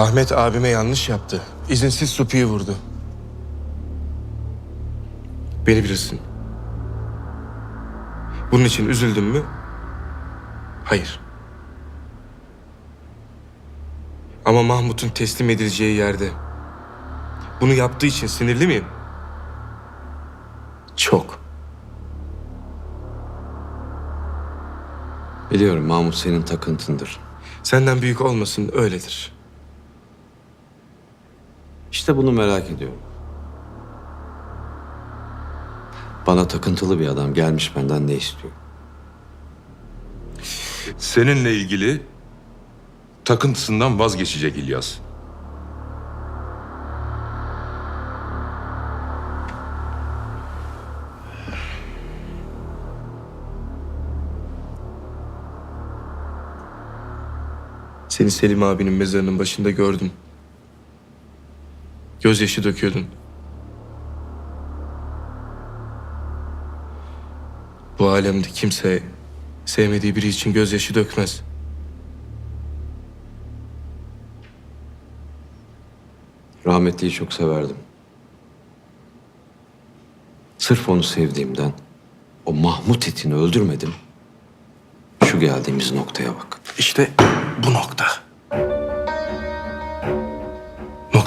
Ahmet abime yanlış yaptı. İzinsiz Supi'yi vurdu. Beni bilirsin. Bunun için üzüldüm mü? Hayır. Ama Mahmut'un teslim edileceği yerde bunu yaptığı için sinirli miyim? Çok. Biliyorum Mahmut senin takıntındır. Senden büyük olmasın öyledir. İşte bunu merak ediyorum. Bana takıntılı bir adam gelmiş benden ne istiyor? Seninle ilgili takıntısından vazgeçecek İlyas. Seni Selim abinin mezarının başında gördüm. Gözyaşı döküyordun. Bu alemde kimse sevmediği biri için gözyaşı dökmez. Rahmetliyi çok severdim. Sırf onu sevdiğimden o Mahmut itini öldürmedim. Şu geldiğimiz noktaya bak. İşte bu nokta.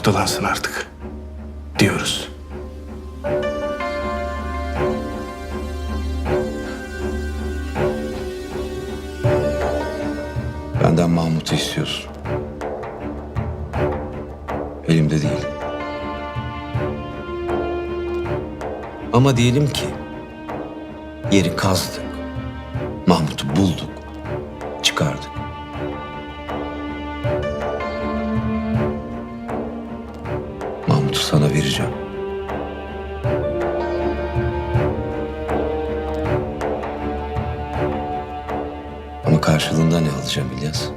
Noktalansın artık. Diyoruz. Benden Mahmut'u istiyorsun. Elimde değil. Ama diyelim ki yeri kazdık. Mahmut'u bulduk. Çıkardık. Sana vereceğim. Ama karşılığında ne alacağım İlyas?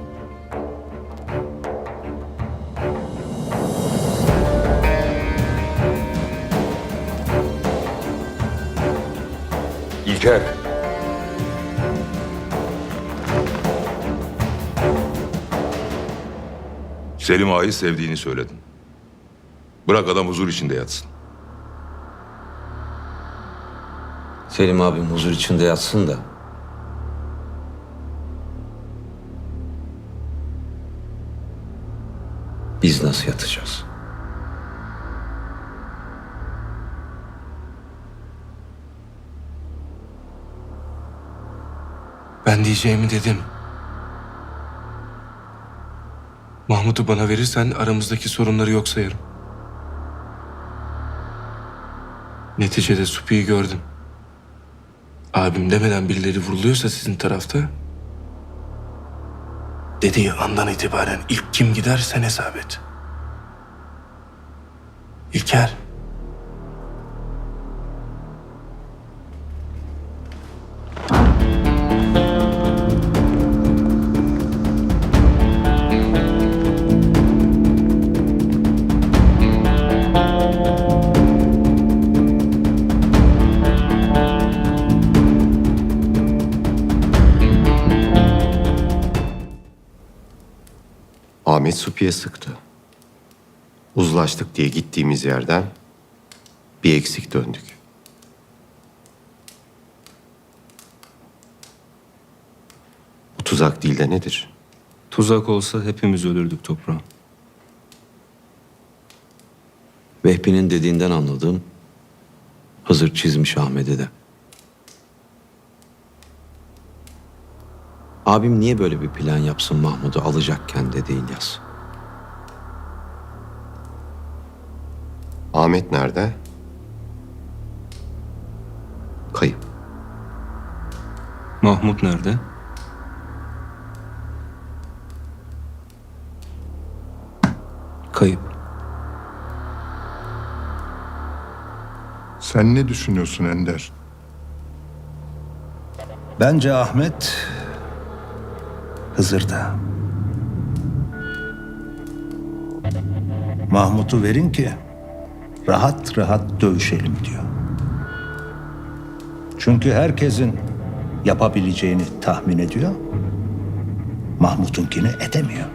İlker. Selim Ağa'yı sevdiğini söyledin. Bırak adam huzur içinde yatsın. Selim abim huzur içinde yatsın da. Biz nasıl yatacağız? Ben diyeceğimi dedim. Mahmut'u bana verirsen aramızdaki sorunları yok sayarım. Neticede Supi'yi gördüm. Abim demeden birileri vuruluyorsa sizin tarafta... ...dediği andan itibaren ilk kim gider sen hesap et. İlker. Ahmet Supi'ye sıktı. Uzlaştık diye gittiğimiz yerden bir eksik döndük. Bu tuzak değil de nedir? Tuzak olsa hepimiz ölürdük toprağım. Vehbi'nin dediğinden anladığım Hızır çizmiş Ahmet'e de. Abim niye böyle bir plan yapsın Mahmut'u alacakken dedi İlyas. Ahmet nerede? Kayıp. Mahmut nerede? Kayıp. Sen ne düşünüyorsun Ender? Bence Ahmet Hızır'da. Mahmut'u verin ki rahat rahat dövüşelim diyor. Çünkü herkesin yapabileceğini tahmin ediyor. Mahmut'unkini edemiyor.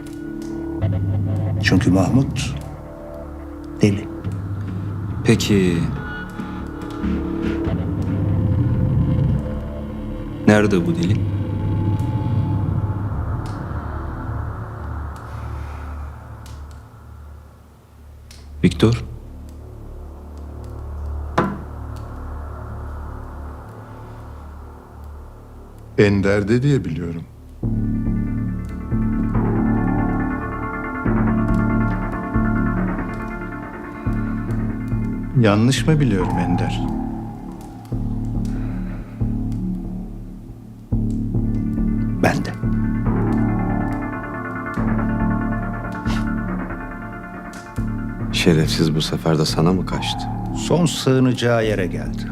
Çünkü Mahmut deli. Peki... Nerede bu deli? Viktor? Ender'de diye biliyorum. Yanlış mı biliyorum Ender? Şerefsiz bu sefer de sana mı kaçtı? Son sığınacağı yere geldi.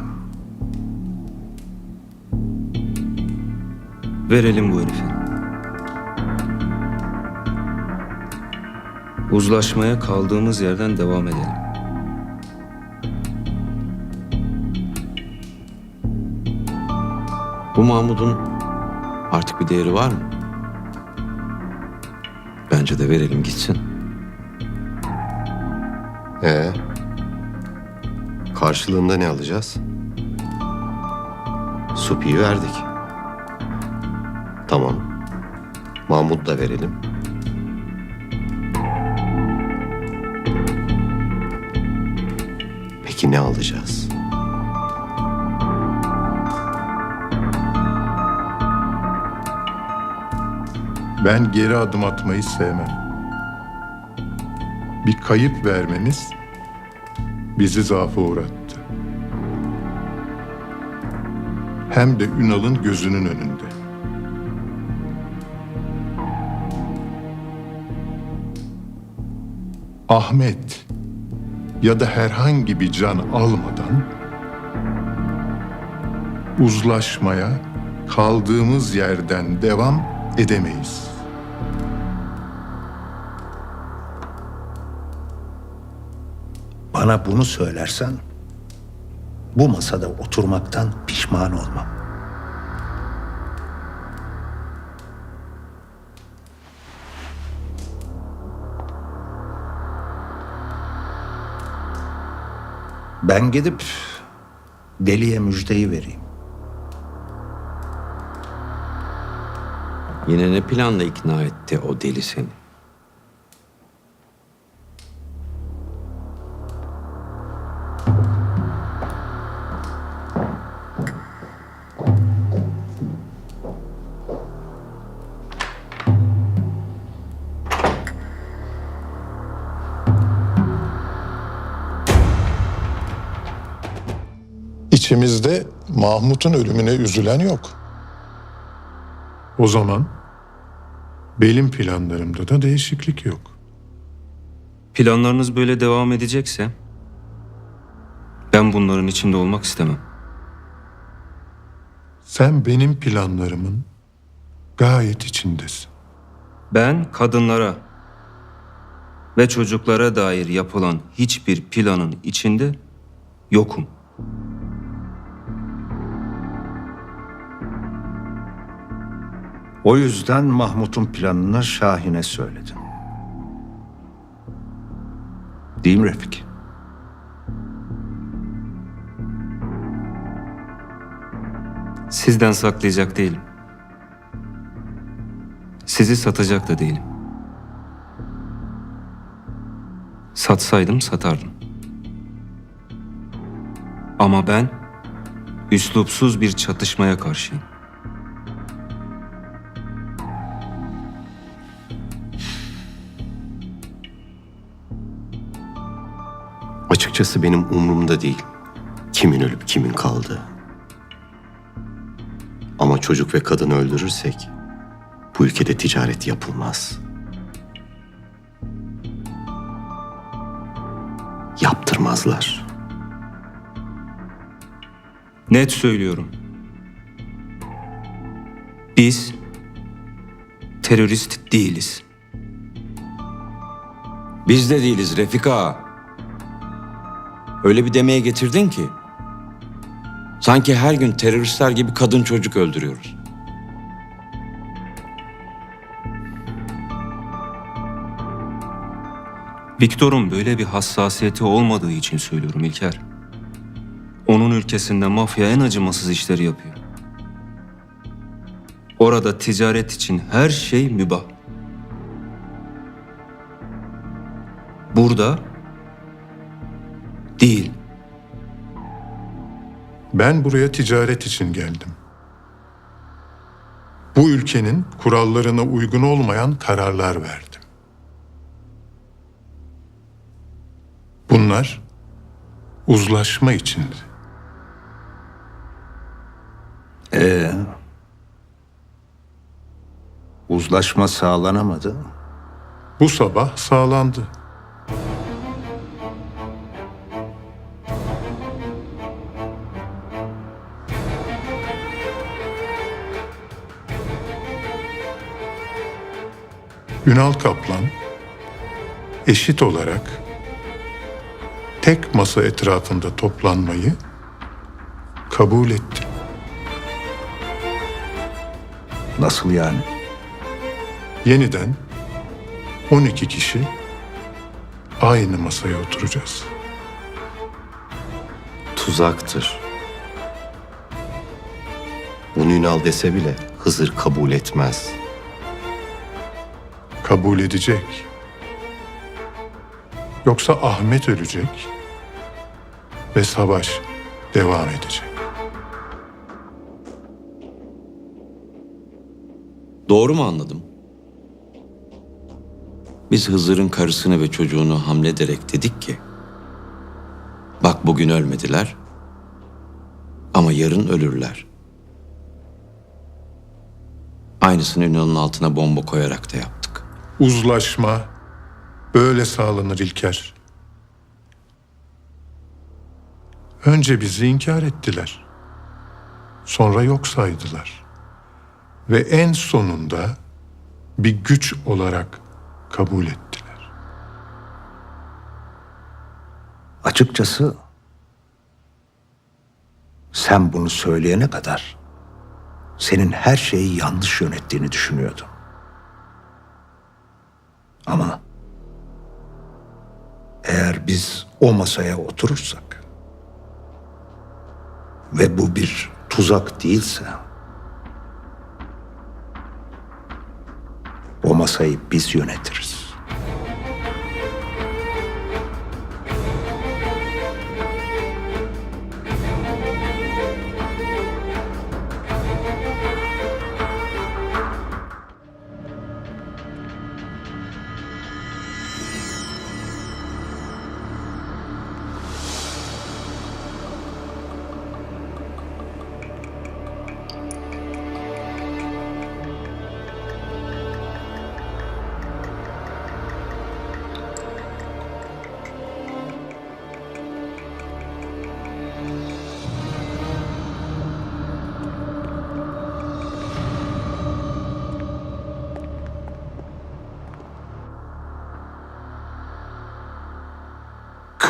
Verelim bu herifi. Uzlaşmaya kaldığımız yerden devam edelim. Bu Mahmud'un artık bir değeri var mı? Bence de verelim gitsin. Ee? Karşılığında ne alacağız? Supi'yi verdik. Tamam. Mahmut da verelim. Peki ne alacağız? Ben geri adım atmayı sevmem. Bir kayıp vermeniz bizi zaafa uğrattı. Hem de Ünal'ın gözünün önünde. Ahmet ya da herhangi bir can almadan uzlaşmaya kaldığımız yerden devam edemeyiz. Bana bunu söylersen bu masada oturmaktan pişman olmam. Ben gidip deliye müjdeyi vereyim. Yine ne planla ikna etti o deli seni? İçimizde Mahmut'un ölümüne üzülen yok. O zaman benim planlarımda da değişiklik yok. Planlarınız böyle devam edecekse ben bunların içinde olmak istemem. Sen benim planlarımın gayet içindesin. Ben kadınlara ve çocuklara dair yapılan hiçbir planın içinde yokum. O yüzden Mahmut'un planını Şahin'e söyledim. Değil mi Refik? Sizden saklayacak değilim. Sizi satacak da değilim. Satsaydım satardım. Ama ben üslupsuz bir çatışmaya karşıyım. Açıkçası benim umurumda değil. Kimin ölüp kimin kaldığı. Ama çocuk ve kadını öldürürsek bu ülkede ticaret yapılmaz. Yaptırmazlar. Net söylüyorum. Biz terörist değiliz. Biz de değiliz Refika. Öyle bir demeye getirdin ki. Sanki her gün teröristler gibi kadın çocuk öldürüyoruz. Viktor'un böyle bir hassasiyeti olmadığı için söylüyorum İlker. Onun ülkesinde mafya en acımasız işleri yapıyor. Orada ticaret için her şey mübah. Burada değil. Ben buraya ticaret için geldim. Bu ülkenin kurallarına uygun olmayan kararlar verdim. Bunlar uzlaşma içindi. Ee, uzlaşma sağlanamadı. Bu sabah sağlandı. Ünal Kaplan eşit olarak tek masa etrafında toplanmayı kabul etti. Nasıl yani? Yeniden 12 kişi aynı masaya oturacağız. Tuzaktır. Bunu Ünal dese bile Hızır kabul etmez. Kabul edecek. Yoksa Ahmet ölecek ve savaş devam edecek. Doğru mu anladım? Biz Hızır'ın karısını ve çocuğunu hamlederek dedik ki, bak bugün ölmediler ama yarın ölürler. Aynısını Ünal'ın altına bomba koyarak da yaptık. Uzlaşma böyle sağlanır İlker. Önce bizi inkar ettiler. Sonra yok saydılar. Ve en sonunda bir güç olarak kabul ettiler. Açıkçası sen bunu söyleyene kadar senin her şeyi yanlış yönettiğini düşünüyordum. Ama eğer biz o masaya oturursak ve bu bir tuzak değilse o masayı biz yönetiriz.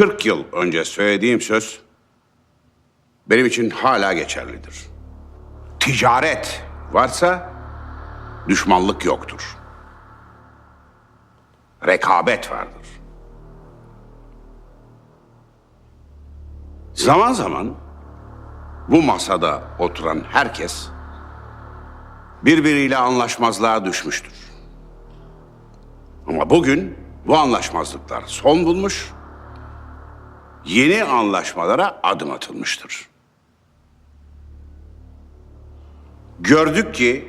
Kırk yıl önce söylediğim söz benim için hala geçerlidir. Ticaret varsa düşmanlık yoktur. Rekabet vardır. Zaman zaman bu masada oturan herkes birbiriyle anlaşmazlığa düşmüştür. Ama bugün bu anlaşmazlıklar son bulmuş, yeni anlaşmalara adım atılmıştır. Gördük ki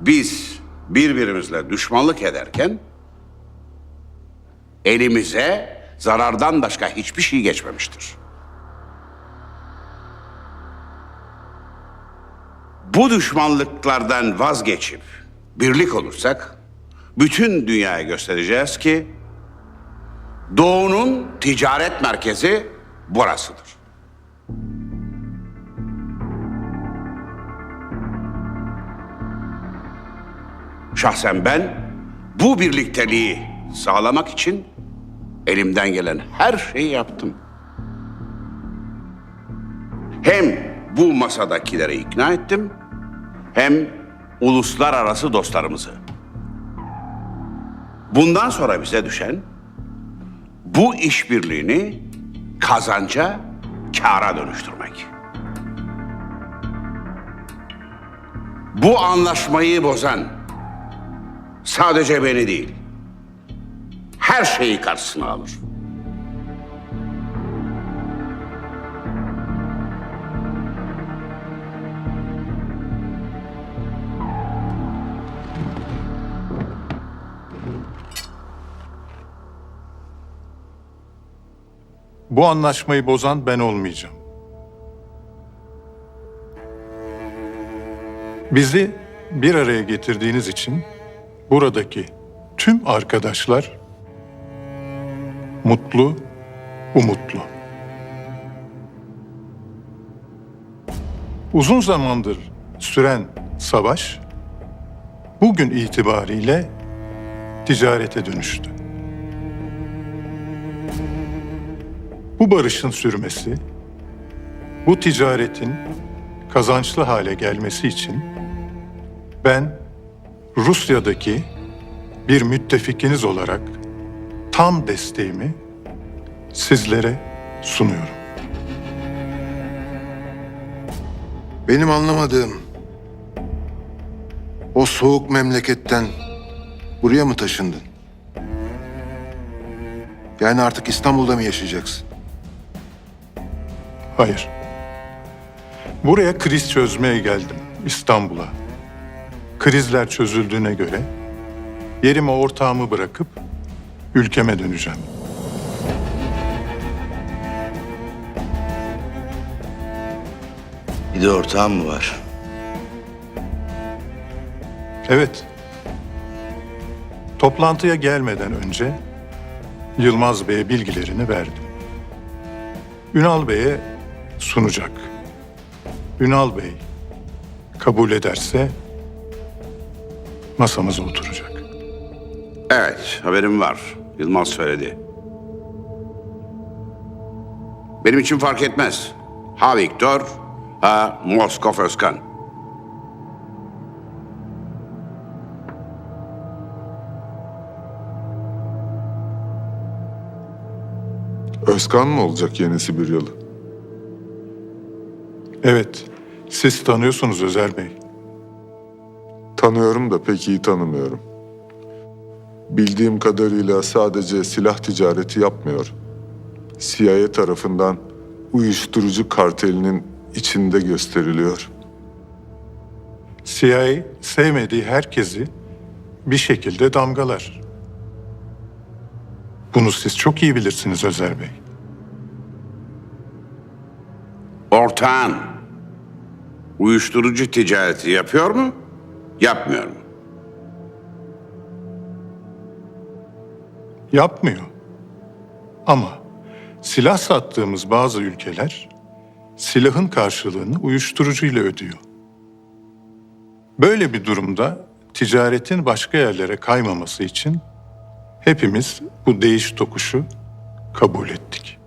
biz birbirimizle düşmanlık ederken elimize zarardan başka hiçbir şey geçmemiştir. Bu düşmanlıklardan vazgeçip birlik olursak bütün dünyaya göstereceğiz ki Doğu'nun ticaret merkezi burasıdır. Şahsen ben bu birlikteliği sağlamak için elimden gelen her şeyi yaptım. Hem bu masadakileri ikna ettim, hem uluslararası dostlarımızı. Bundan sonra bize düşen bu işbirliğini kazanca kâra dönüştürmek. Bu anlaşmayı bozan sadece beni değil, her şeyi karşısına alır. Bu anlaşmayı bozan ben olmayacağım. Bizi bir araya getirdiğiniz için buradaki tüm arkadaşlar mutlu, umutlu. Uzun zamandır süren savaş bugün itibariyle ticarete dönüştü. Bu barışın sürmesi, bu ticaretin kazançlı hale gelmesi için ben Rusya'daki bir müttefikiniz olarak tam desteğimi sizlere sunuyorum. Benim anlamadığım o soğuk memleketten buraya mı taşındın? Yani artık İstanbul'da mı yaşayacaksın? Hayır. Buraya kriz çözmeye geldim İstanbul'a. Krizler çözüldüğüne göre yerime ortağımı bırakıp ülkeme döneceğim. Bir de ortağım mı var? Evet. Toplantıya gelmeden önce Yılmaz Bey'e bilgilerini verdim. Ünal Bey'e sunacak. Ünal Bey kabul ederse masamıza oturacak. Evet, haberim var. Yılmaz söyledi. Benim için fark etmez. Ha Viktor, ha Moskov Özkan. Özkan mı olacak yeni Sibiryalı? Evet, siz tanıyorsunuz Özer Bey. Tanıyorum da pek iyi tanımıyorum. Bildiğim kadarıyla sadece silah ticareti yapmıyor. CIA tarafından uyuşturucu kartelinin içinde gösteriliyor. CIA sevmediği herkesi bir şekilde damgalar. Bunu siz çok iyi bilirsiniz Özer Bey. Ortağın uyuşturucu ticareti yapıyor mu? Yapmıyor mu? Yapmıyor. Ama silah sattığımız bazı ülkeler silahın karşılığını uyuşturucuyla ödüyor. Böyle bir durumda ticaretin başka yerlere kaymaması için hepimiz bu değiş tokuşu kabul ettik.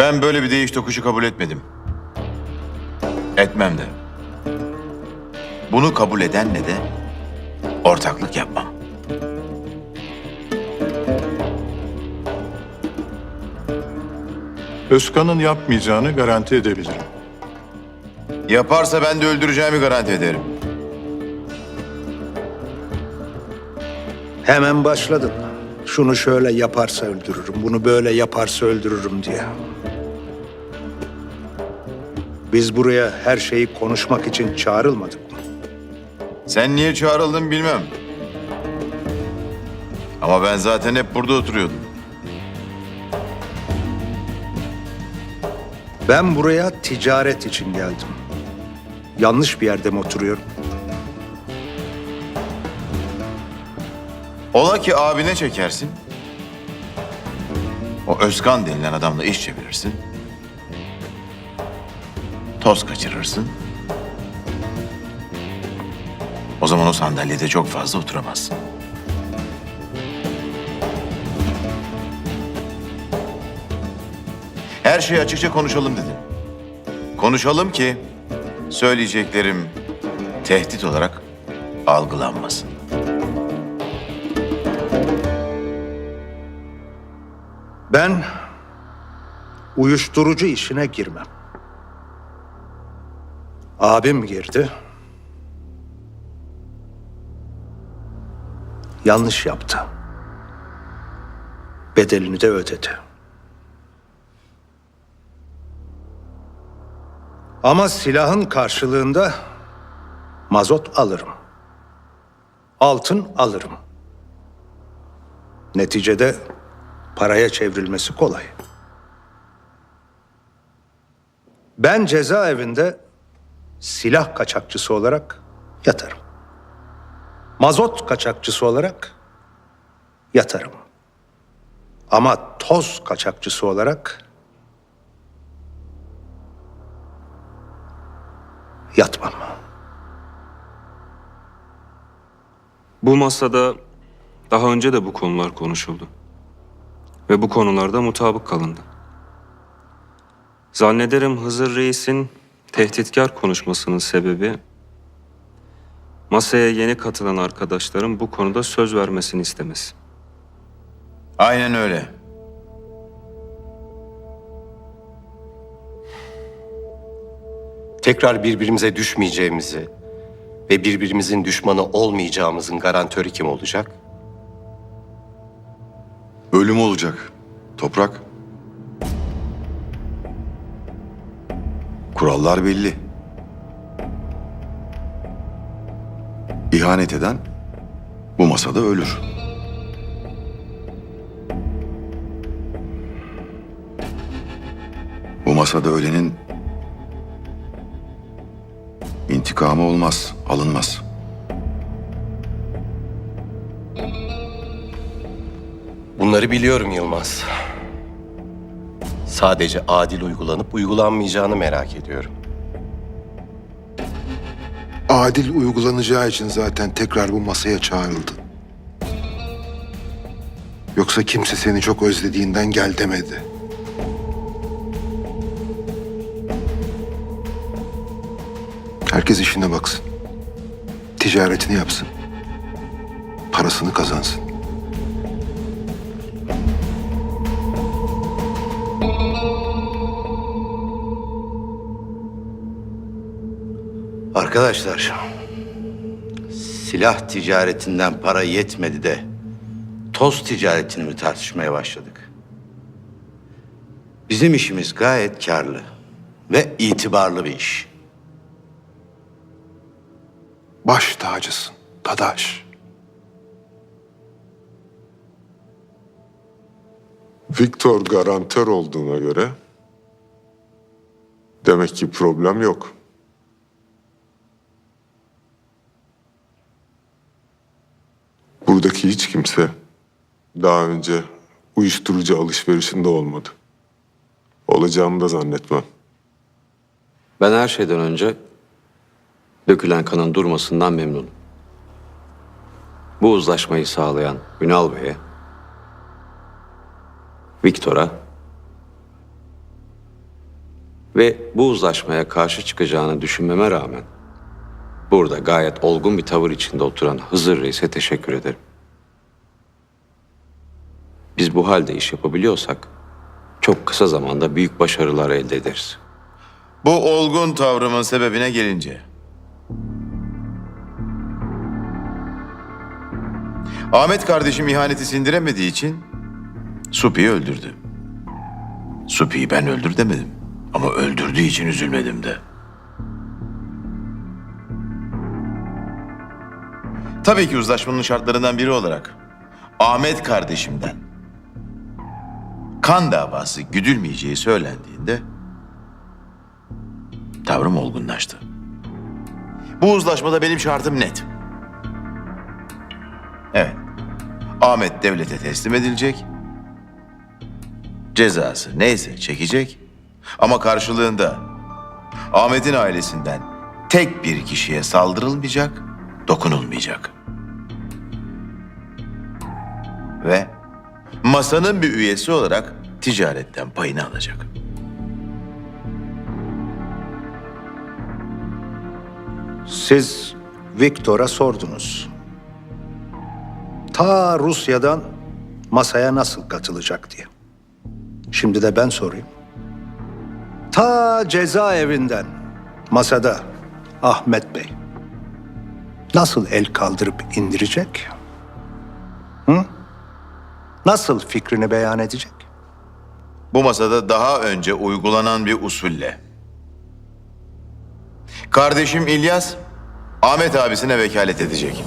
Ben böyle bir değiş tokuşu kabul etmedim. Etmem de. Bunu kabul edenle de ortaklık yapmam. Özkan'ın yapmayacağını garanti edebilirim. Yaparsa ben de öldüreceğimi garanti ederim. Hemen başladın. Şunu şöyle yaparsa öldürürüm, bunu böyle yaparsa öldürürüm diye. Biz buraya her şeyi konuşmak için çağrılmadık mı? Sen niye çağrıldın bilmem. Ama ben zaten hep burada oturuyordum. Ben buraya ticaret için geldim. Yanlış bir yerde mi oturuyorum? Ola ki abine çekersin. O Özkan denilen adamla iş çevirirsin toz kaçırırsın. O zaman o sandalyede çok fazla oturamazsın. Her şeyi açıkça konuşalım dedim. Konuşalım ki söyleyeceklerim tehdit olarak algılanmasın. Ben uyuşturucu işine girmem. Abim girdi. Yanlış yaptı. Bedelini de ödedi. Ama silahın karşılığında mazot alırım. Altın alırım. Neticede paraya çevrilmesi kolay. Ben cezaevinde silah kaçakçısı olarak yatarım. Mazot kaçakçısı olarak yatarım. Ama toz kaçakçısı olarak yatmam. Bu masada daha önce de bu konular konuşuldu. Ve bu konularda mutabık kalındı. Zannederim Hızır Reis'in tehditkar konuşmasının sebebi masaya yeni katılan arkadaşların bu konuda söz vermesini istemesi. Aynen öyle. Tekrar birbirimize düşmeyeceğimizi ve birbirimizin düşmanı olmayacağımızın garantörü kim olacak? Ölüm olacak. Toprak. Kurallar belli. İhanet eden bu masada ölür. Bu masada ölenin intikamı olmaz, alınmaz. Bunları biliyorum Yılmaz. Sadece adil uygulanıp uygulanmayacağını merak ediyorum. Adil uygulanacağı için zaten tekrar bu masaya çağrıldı. Yoksa kimse seni çok özlediğinden gel demedi. Herkes işine baksın. Ticaretini yapsın. Parasını kazansın. Arkadaşlar, silah ticaretinden para yetmedi de toz ticaretini mi tartışmaya başladık? Bizim işimiz gayet karlı ve itibarlı bir iş. Baş tacısın, Dadaş. Viktor garantör olduğuna göre demek ki problem yok. Buradaki hiç kimse daha önce uyuşturucu alışverişinde olmadı. Olacağımı da zannetmem. Ben her şeyden önce dökülen kanın durmasından memnunum. Bu uzlaşmayı sağlayan Ünal Bey'e, Viktor'a ve bu uzlaşmaya karşı çıkacağını düşünmeme rağmen burada gayet olgun bir tavır içinde oturan Hızır Reis'e teşekkür ederim. Biz bu halde iş yapabiliyorsak çok kısa zamanda büyük başarılar elde ederiz. Bu olgun tavrımın sebebine gelince. Ahmet kardeşim ihaneti sindiremediği için Supi'yi öldürdü. Supi'yi ben öldür demedim. Ama öldürdüğü için üzülmedim de. Tabii ki uzlaşmanın şartlarından biri olarak Ahmet kardeşimden kan davası güdülmeyeceği söylendiğinde tavrım olgunlaştı. Bu uzlaşmada benim şartım net. Evet. Ahmet devlete teslim edilecek. Cezası neyse çekecek. Ama karşılığında Ahmet'in ailesinden tek bir kişiye saldırılmayacak, dokunulmayacak. Ve masanın bir üyesi olarak ticaretten payını alacak. Siz Viktor'a sordunuz. Ta Rusya'dan masaya nasıl katılacak diye. Şimdi de ben sorayım. Ta cezaevinden masada Ahmet Bey nasıl el kaldırıp indirecek? Hı? Nasıl fikrini beyan edecek? Bu masada daha önce uygulanan bir usulle. Kardeşim İlyas, Ahmet abisine vekalet edecek.